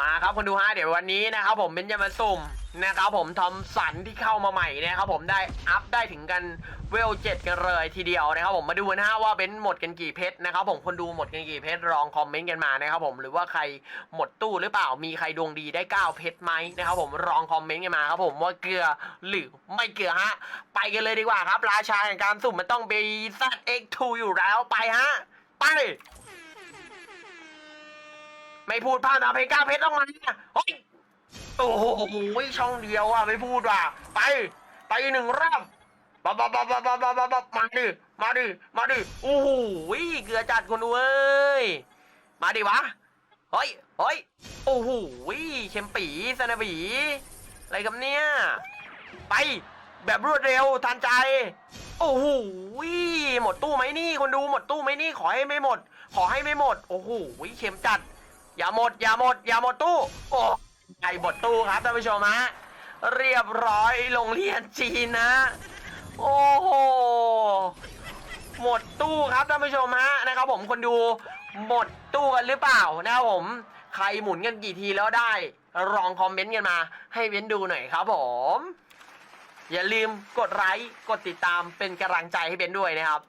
มาครับคนดูฮะเดี๋ยววันนี้นะครับผมเป็นจะมาสุ่มนะครับผมทอมสันที่เข้ามาใหม่นะครับผมได้อัพได้ถึงกันเวลเจ็ดกันเลยทีเดียวนะครับผมมาดูนะฮะว่าเบนหมดกันกี่เพชรนะครับผมคนดูหมดกันกี่เพชรลองคอมเมนต์กันมานะครับผมหรือว่าใครหมดตู้หรือเปล่ามีใครดวงดีได้9เพชรไหมนะครับผมลองคอมเมนต์กันมาครับผมว่าเกลือหรือไม่เกลือฮะไปกันเลยดีกว่าครับ ราชาแห่งการสุ่มมันต้อง b z x 2อยู่แล้วไปฮะไป ไม่พูดพลาดนะเพก้าเพชรต้องมาเฮ้ยโอ้โหช่องเดียวอะไม่พูดว่ะไป ไปหนึ่งรอบบ๊อบบ๊อบบ๊อบบ๊อบบ๊อบบ๊อบมาดิมาดิมาดิโอ้โหเกลือจัดคนดูเอ้ยมาดิวะเฮ้ยเฮ้ยโอ้โหเชมปีสนาบีอะไรกับเนี่ยไปแบบรวดเร็วทันใจ โอ้โหหมดตู้ไหมนี่คนดูหมดตู้ไหมนี่ขอให้ไม่หมด ขอให้ไม่หมด โอ้โหเข็มจัด อย่าหมด อย่าหมด อย่าหมดตู้ โอ้ไอหมดตู้ครับท่านผู้ชมฮะเรียบร้อยโรงเรียนจีนนะ โอ้โหหมดตู้ครับท่านผู้ชมฮะนะครับ ผมคนดูหมดตู้กันหรือเปล่านะครับผม ใครหมุนกันกี่ทีแล้วได้ลองคอมเมนต์กันมา ให้เว้นดูหน่อยครับผม อย่าลืมกดไลค์กดติดตามเป็นกำลังใจให้เบนด้วยนะครับ